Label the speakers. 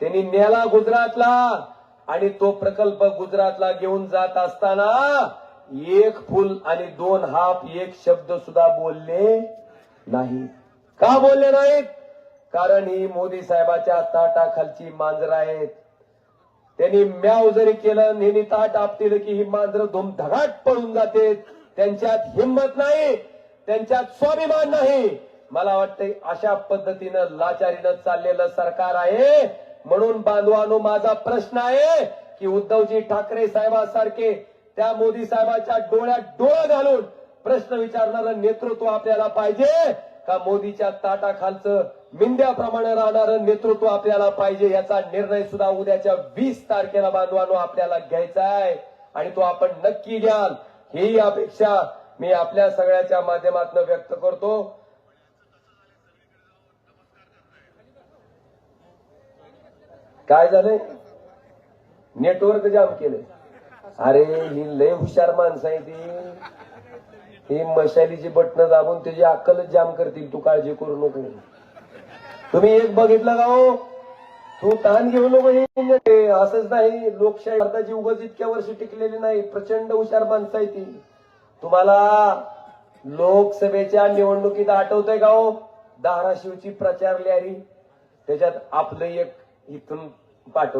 Speaker 1: त्यांनी नेला गुजरातला आणि तो प्रकल्प गुजरातला घेऊन जात असताना एक फुल आणि दोन हाफ एक शब्द सुद्धा बोलले नाही. का बोलले नाहीत? कारण ही मोदी साहेबाच्या ताटाखालची मांजर आहेत. त्यांनी म्याव जरी केलं नेहमी ताट आपतील की ही मांजर धुमधगाट पळून जाते. त्यांच्यात हिंमत नाही त्यांच्यात स्वाभिमान नाही. मला वाटतंय अशा पद्धतीनं लाचारीनं चाललेलं सरकार आहे. म्हणून बांधवानो माझा प्रश्न आहे की उद्धवजी ठाकरे साहेबांसारखे त्या मोदी साहेबांच्या डोळ्यात डोळं घालून प्रश्न विचारणारं नेतृत्व आपल्याला पाहिजे का मोदीच्या ताटाखालचं मिंद्याप्रमाणे राहणारं नेतृत्व आपल्याला पाहिजे याचा निर्णय सुद्धा उद्याच्या वीस तारखेला बांधवानो आपल्याला घ्यायचा आहे. आणि तो आपण नक्की घ्याल. ही अपेक्षा मी आपल्या सगळ्याच्या माध्यमातून व्यक्त करतो. काय झालंय? नेटवर्क जाम केलंय. अरे ही लय हुशार माणसं आहे ती. ही मशालीची बटणं दाबून त्याची अक्कलच जाम करतील. तू काळजी करू नको. तुम्ही एक बघितलं का हो? तू ताण घेऊ नको हे. असंच नाही. लोकशाही भारताची उगाच इतक्या वर्ष टिकलेली नाही. प्रचंड हुशार माणसं आहे ती. तुम्हाला लोकसभेच्या निवडणुकीत आठवतंय का हो? धाराशिवची प्रचार लॅरी त्याच्यात आपलं एक इथून पाठवली.